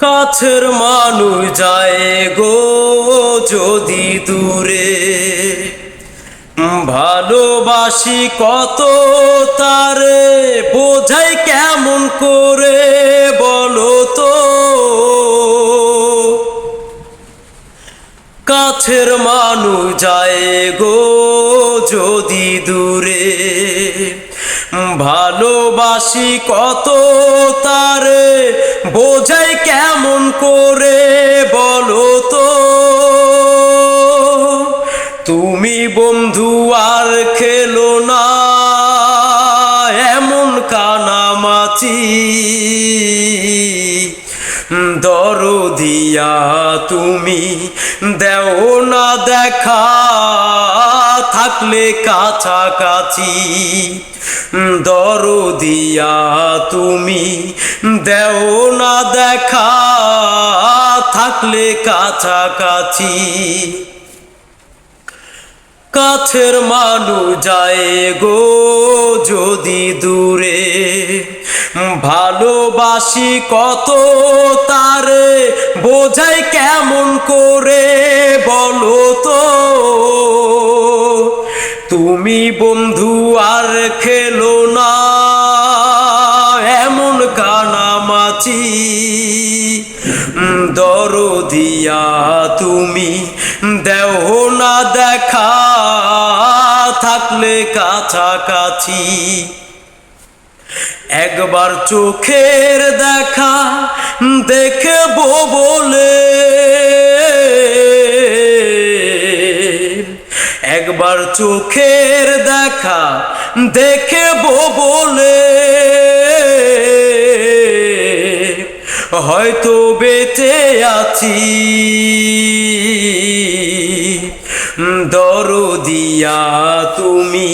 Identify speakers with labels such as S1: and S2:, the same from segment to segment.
S1: কাছের মানুষ যায় গো যদি দূরে। ভালোবাসি কত তারে, বোঝাই কেমন করে বলো তো? কাছের মানুষ যায় গো যদি দূরে। ভালোবাসি কত তারে বোঝাই কেমন করে বলো তো? তুমি বন্ধু আর খেলো না, এমন কানামাচি দরদিয়া তুমি দেও না দেখা। থাকলে কাছাকাছি। দরদিয়া তুমি দেও না দেখা, থাকলে কাছাকাছি। কাছের মানু যায় গো যদি দূরে, ভালোবাসি কত তারে বোঝাই কেমন করে। তুমি বন্ধু আর খেলো না, এমন কানামাচি দরদিয়া তুমি দেহ না দেখা, থাকলে কাছাকাছি। একবার চোখের দেখা দেখব বলে একবার চোখের দেখা দেখব বলে হয়তো বেঁচে আছি। দরদিয়া তুমি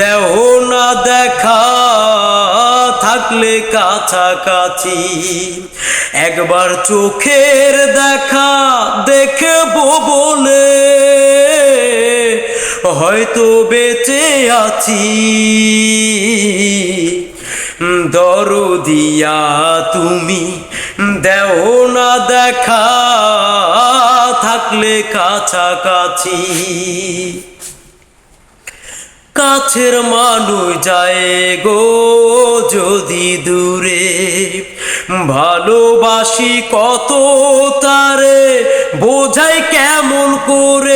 S1: দেহ না দেখা, থাকলে কাছাকাছি। একবার চোখের দেখা দেখব বলে হয়তো বেঁচে আছি। দরদিয়া তুমি, দেও না দেখা, থাকলে কাছাকাছি। কাছের মানুষ যায় গো যদি দূরে, ভালোবাসি কত তারে, বোঝাই কেমন করে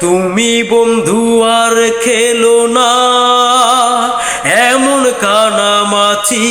S1: তুমি বন্ধু আর খেলো না এমন কানামাছি।